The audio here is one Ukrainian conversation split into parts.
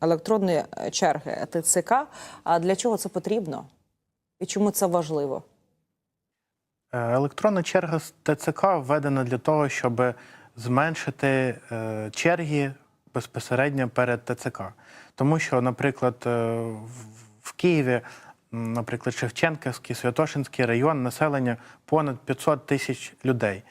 електронної е, черги ТЦК. А для чого це потрібно? І чому це важливо? Е, Електронна черга з ТЦК введена для того, щоб зменшити е, черги безпосередньо перед ТЦК. Тому що, наприклад, в- Києві, наприклад, Шевченківський, Святошинський район, населення понад 500 тисяч людей.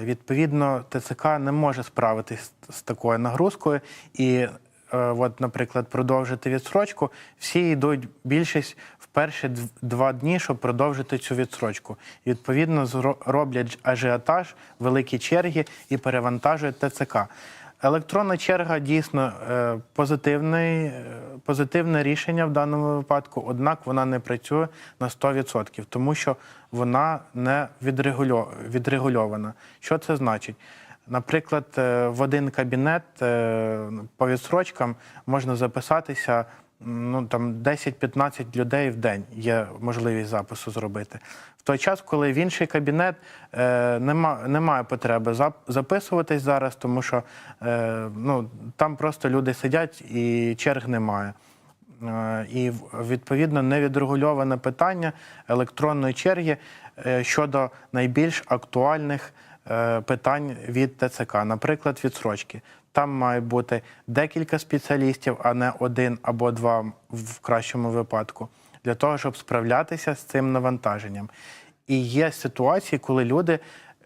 Відповідно, ТЦК не може справитись з такою нагрузкою і, от, наприклад, продовжити відстрочку. Всі йдуть більшість в перші два дні, щоб продовжити цю відстрочку. І, Відповідно, роблять ажіотаж, великі черги і перевантажують ТЦК. Електронна черга дійсно е, е, позитивне рішення в даному випадку, однак вона не працює на 100%, тому що вона не відрегульована. Що це значить? Наприклад, е, в один кабінет е, по відстрочкам можна записатися ну, там 10-15 людей в день є можливість запису зробити. В той час, коли в інший кабінет е, нема, немає потреби записуватись зараз, тому що ну, там просто люди сидять і черг немає. І відповідно невідрегульоване питання електронної черги щодо найбільш актуальних питань від ТЦК, наприклад, відсрочки. Там має бути декілька спеціалістів, а не один або два в кращому випадку, для того, щоб справлятися з цим навантаженням. І є ситуації, коли люди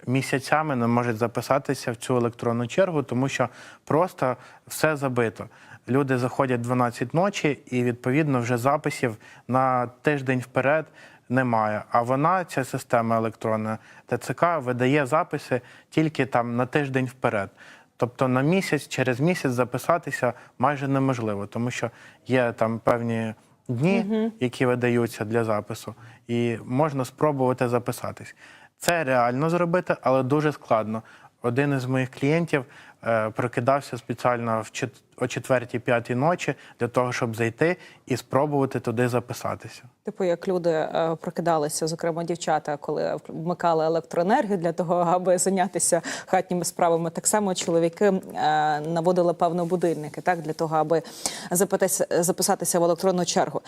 місяцями не можуть записатися в цю електронну чергу, тому що просто все забито. Люди заходять 12 ночі, і відповідно вже записів на тиждень вперед немає. А вона, ця система електронна ТЦК, видає записи тільки там на тиждень вперед. Тобто на місяць, через місяць записатися майже неможливо, тому що є там певні дні, які видаються для запису, і можна спробувати записатись. Це реально зробити, але дуже складно. Один із моїх клієнтів е, прокидався спеціально о 4-5 ночі для того, щоб зайти і спробувати туди записатися. Типу, як люди е, прокидалися, зокрема дівчата, коли вмикали електроенергію для того, аби зайнятися хатніми справами, так само чоловіки е, наводили певно будильники, так для того, аби записатися в електронну чергу.